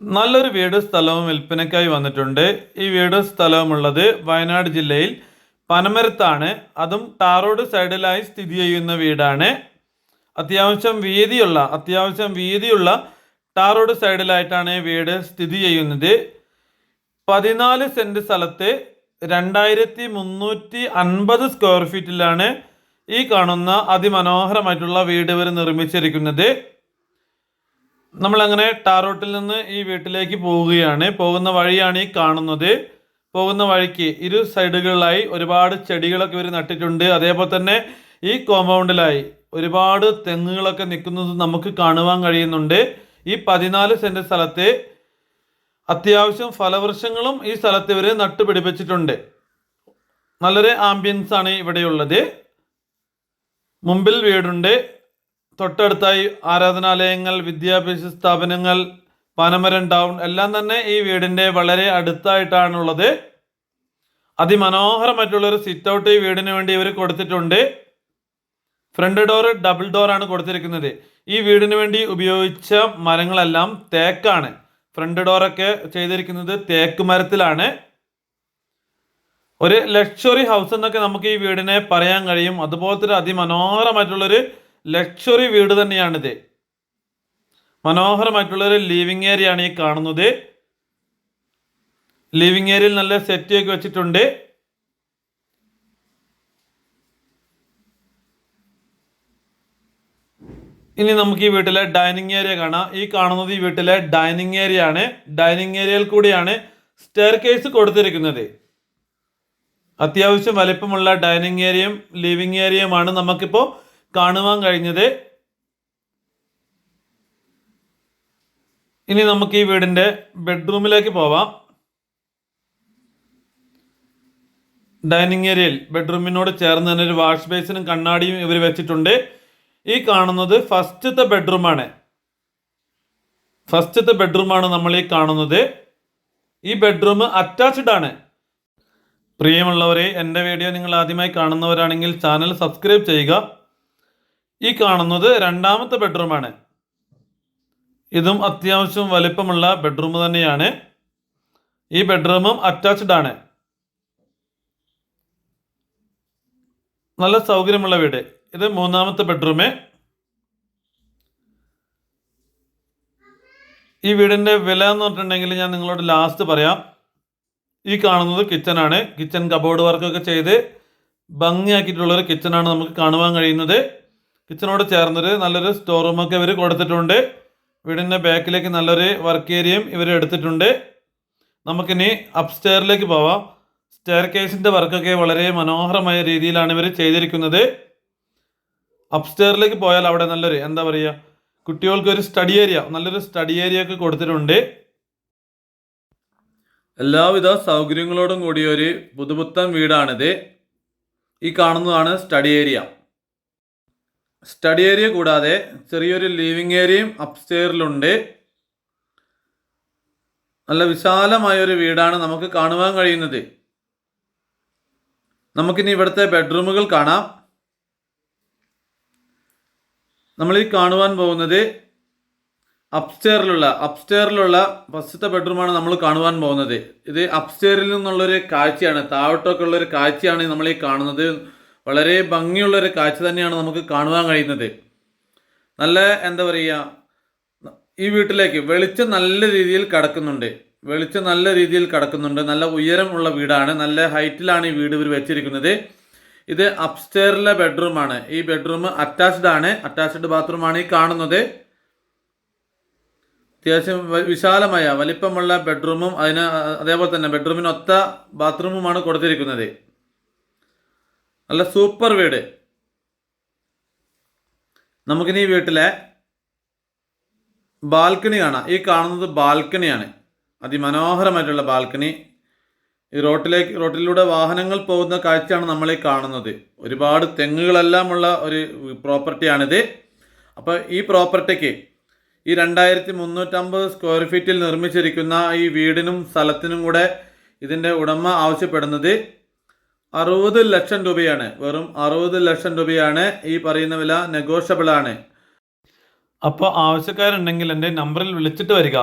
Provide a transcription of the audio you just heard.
നല്ലൊരു വീട് സ്ഥലവും വിൽപ്പനയ്ക്കായി വന്നിട്ടുണ്ട്. ഈ വീട് സ്ഥലവുമുള്ളത് വയനാട് ജില്ലയിൽ പനമരത്താണ്. അതും ടാറോഡ് സൈഡിലായി സ്ഥിതി ചെയ്യുന്ന വീടാണ്. അത്യാവശ്യം വീതിയുള്ള അത്യാവശ്യം വീതിയുള്ള ടാറോഡ് സൈഡിലായിട്ടാണ് ഈ വീട് സ്ഥിതി ചെയ്യുന്നത്. പതിനാല് സെന്റ് സ്ഥലത്ത് രണ്ടായിരത്തി മുന്നൂറ്റി അൻപത് സ്ക്വയർ ഫീറ്റിലാണ് ഈ കാണുന്ന അതിമനോഹരമായിട്ടുള്ള വീട് ഇവർ നിർമ്മിച്ചിരിക്കുന്നത്. നമ്മളങ്ങനെ ടാറോട്ടിൽ നിന്ന് ഈ വീട്ടിലേക്ക് പോവുകയാണ്. പോകുന്ന വഴിയാണ് ഈ കാണുന്നത്. പോകുന്ന വഴിക്ക് ഇരു സൈഡുകളിലായി ഒരുപാട് ചെടികളൊക്കെ ഇവർ നട്ടിട്ടുണ്ട്. അതേപോലെ തന്നെ ഈ കോമ്പൗണ്ടിലായി ഒരുപാട് തെങ്ങുകളൊക്കെ നിൽക്കുന്നത് നമുക്ക് കാണുവാൻ കഴിയുന്നുണ്ട്. ഈ പതിനാല് സെന്റ് സ്ഥലത്ത് അത്യാവശ്യം ഫലവൃക്ഷങ്ങളും ഈ സ്ഥലത്ത് ഇവർ നട്ടുപിടിപ്പിച്ചിട്ടുണ്ട്. നല്ലൊരു ആംബിയൻസ് ആണ് ഇവിടെയുള്ളത്. മുമ്പിൽ വീടുണ്ട്. തൊട്ടടുത്തായി ആരാധനാലയങ്ങൾ വിദ്യാഭ്യാസ സ്ഥാപനങ്ങൾ പനമരം ടൗൺ എല്ലാം തന്നെ ഈ വീടിന്റെ വളരെ അടുത്തായിട്ടാണുള്ളത്. അതിമനോഹരമായിട്ടുള്ളൊരു സിറ്റ് ഔട്ട് ഈ വീടിന് വേണ്ടി ഇവർ കൊടുത്തിട്ടുണ്ട്. ഫ്രണ്ട് ഡോർ ഡബിൾ ഡോറാണ് കൊടുത്തിരിക്കുന്നത്. ഈ വീടിന് വേണ്ടി ഉപയോഗിച്ച മരങ്ങളെല്ലാം തേക്കാണ്. ഫ്രണ്ട് ഡോറൊക്കെ ചെയ്തിരിക്കുന്നത് തേക്ക് മരത്തിലാണ്. ഒരു ലക്ഷറി ഹൗസ് എന്നൊക്കെ നമുക്ക് ഈ വീടിനെ പറയാൻ കഴിയും. അതുപോലത്തെ ഒരു അതിമനോഹരമായിട്ടുള്ളൊരു ലക്ഷറി വീട് തന്നെയാണിത്. മനോഹരമായിട്ടുള്ളൊരു ലിവിങ് ഏരിയ ആണ് ഈ കാണുന്നത്. ലിവിങ് ഏരിയയിൽ നല്ല സെറ്റ് ഒക്കെ വെച്ചിട്ടുണ്ട്. ഇനി നമുക്ക് ഈ വീട്ടിലെ ഡൈനിങ് ഏരിയ കാണാം. ഈ കാണുന്നത് ഈ വീട്ടിലെ ഡൈനിങ് ഏരിയ ആണ്. ഡൈനിങ് ഏരിയയിൽ കൂടിയാണ് സ്റ്റെയർ കേസ് കൊടുത്തിരിക്കുന്നത്. അത്യാവശ്യം വലിപ്പമുള്ള ഡൈനിങ് ഏരിയയും ലിവിങ് ഏരിയയുമാണ് നമുക്കിപ്പോൾ കാണുവാൻ കഴിഞ്ഞത്. ഇനി നമുക്ക് ഈ വീടിന്റെ ബെഡ്റൂമിലേക്ക് പോവാം. ഡൈനിങ് ഏരിയയിൽ ബെഡ്റൂമിനോട് ചേർന്ന് തന്നെ ഒരു വാഷ് ബേസിനും കണ്ണാടിയും ഇവർ വെച്ചിട്ടുണ്ട്. ഈ കാണുന്നത് ഫസ്റ്റത്തെ ബെഡ്റൂമാണ്. ഫസ്റ്റത്തെ ബെഡ്റൂമാണ് നമ്മൾ ഈ കാണുന്നത്. ഈ ബെഡ്റൂം അറ്റാച്ച്ഡ് ആണ്. പ്രിയമുള്ളവരെ എന്റെ വീഡിയോ നിങ്ങൾ ആദ്യമായി കാണുന്നവരാണെങ്കിൽ ചാനൽ സബ്സ്ക്രൈബ് ചെയ്യുക. ഈ കാണുന്നത് രണ്ടാമത്തെ ബെഡ്റൂമാണ്. ഇതും അത്യാവശ്യം വലിപ്പമുള്ള ബെഡ്റൂം തന്നെയാണ്. ഈ ബെഡ്റൂമും അറ്റാച്ച്ഡ് ആണ്. നല്ല സൗകര്യമുള്ള വീട്. ഇത് മൂന്നാമത്തെ ബെഡ്റൂമ്. ഈ വീടിന്റെ വില എന്ന് പറഞ്ഞിട്ടുണ്ടെങ്കിൽ ഞാൻ നിങ്ങളോട് ലാസ്റ്റ് പറയാം. ഈ കാണുന്നത് കിച്ചൺ ആണ്. കിച്ചൺ കബോർഡ് വർക്കൊക്കെ ചെയ്ത് ഭംഗിയാക്കിയിട്ടുള്ളൊരു ആണ് നമുക്ക് കാണുവാൻ കഴിയുന്നത്. കിച്ചണോട് ചേർന്നൊരു നല്ലൊരു സ്റ്റോർ റൂമൊക്കെ ഇവർ കൊടുത്തിട്ടുണ്ട്. വീടിന്റെ ബാക്കിലേക്ക് നല്ലൊരു വർക്ക് ഏരിയയും ഇവർ എടുത്തിട്ടുണ്ട്. നമുക്കിനി അപ്സ്റ്റെയറിലേക്ക് പോവാം. സ്റ്റെയർ കേസിന്റെ വർക്കൊക്കെ വളരെ മനോഹരമായ രീതിയിലാണ് ഇവർ ചെയ്തിരിക്കുന്നത്. അപ്സ്റ്റെയറിലേക്ക് പോയാൽ അവിടെ നല്ലൊരു എന്താ പറയുക കുട്ടികൾക്ക് ഒരു സ്റ്റഡി ഏരിയ നല്ലൊരു സ്റ്റഡി ഏരിയ ഒക്കെ കൊടുത്തിട്ടുണ്ട്. എല്ലാവിധ സൗകര്യങ്ങളോടും കൂടിയ ഒരു പുതുപുത്തൻ വീടാണിത്. ഈ കാണുന്നതാണ് സ്റ്റഡി ഏരിയ സ്റ്റഡി ഏരിയ കൂടാതെ ചെറിയൊരു ലിവിങ് ഏരിയയും അപ്സ്റ്റെയറിലുണ്ട് നല്ല വിശാലമായ ഒരു വീടാണ് നമുക്ക് കാണുവാൻ കഴിയുന്നത്. നമുക്കിനി ഇവിടുത്തെ ബെഡ്റൂമുകൾ കാണാം. നമ്മൾ ഈ കാണുവാൻ പോകുന്നത് അപ്സ്റ്റെയറിലുള്ള അപ്സ്റ്റെയറിലുള്ള ഫസ്റ്റത്തെ ബെഡ്റൂമാണ് നമ്മൾ കാണുവാൻ പോകുന്നത്. ഇത് അപ്സ്റ്റെയറിൽ നിന്നുള്ളൊരു കാഴ്ചയാണ് താഴോട്ടൊക്കെ ഉള്ളൊരു കാഴ്ചയാണ് നമ്മൾ ഈ കാണുന്നത്. വളരെ ഭംഗിയുള്ള ഒരു കാഴ്ച തന്നെയാണ് നമുക്ക് കാണുവാൻ കഴിയുന്നത്. നല്ല എന്താ പറയുക ഈ വീട്ടിലേക്ക് വെളിച്ചം നല്ല രീതിയിൽ കടക്കുന്നുണ്ട്. വെളിച്ചം നല്ല രീതിയിൽ കടക്കുന്നുണ്ട്. നല്ല ഉയരമുള്ള വീടാണ്. നല്ല ഹൈറ്റിലാണ് ഈ വീട് ഇവർ വെച്ചിരിക്കുന്നത്. ഇത് അപ്സ്റ്റെയറിലെ ബെഡ്റൂമാണ്. ഈ ബെഡ്റൂം അറ്റാച്ച്ഡ് ആണ്. അറ്റാച്ച്ഡ് ബാത്റൂമാണ് ഈ കാണുന്നത്. അത്യാവശ്യം വിശാലമായ വലിപ്പമുള്ള ബെഡ്റൂമും അതിന് അതേപോലെ തന്നെ ബെഡ്റൂമിനൊത്ത ബാത്റൂമുമാണ് കൊടുത്തിരിക്കുന്നത്. നല്ല സൂപ്പർ വീട്. നമുക്കിനി ഈ വീട്ടിലെ ബാൽക്കണി കാണാം. ഈ കാണുന്നത് ബാൽക്കണിയാണ്. അതിമനോഹരമായിട്ടുള്ള ബാൽക്കണി. ഈ റോട്ടിലേക്ക് റോട്ടിലൂടെ വാഹനങ്ങൾ പോകുന്ന കാഴ്ചയാണ് നമ്മൾ ഈ കാണുന്നത്. ഒരുപാട് തെങ്ങുകളെല്ലാം ഉള്ള ഒരു പ്രോപ്പർട്ടിയാണിത്. അപ്പോൾ ഈ പ്രോപ്പർട്ടിക്ക് ഈ രണ്ടായിരത്തി മുന്നൂറ്റമ്പത് സ്ക്വയർ ഫീറ്റിൽ നിർമ്മിച്ചിരിക്കുന്ന ഈ വീടിനും സ്ഥലത്തിനും കൂടെ ഇതിന്റെ ഉടമ ആവശ്യപ്പെടുന്നത് അറുപത് ലക്ഷം രൂപയാണ്. വെറും അറുപത് ലക്ഷം രൂപയാണ് ഈ പറയുന്ന വില നെഗോഷ്യബിൾ ആണ്. അപ്പോൾ ആവശ്യക്കാരുണ്ടെങ്കിൽ എന്റെ നമ്പറിൽ വിളിച്ചിട്ട് വരിക.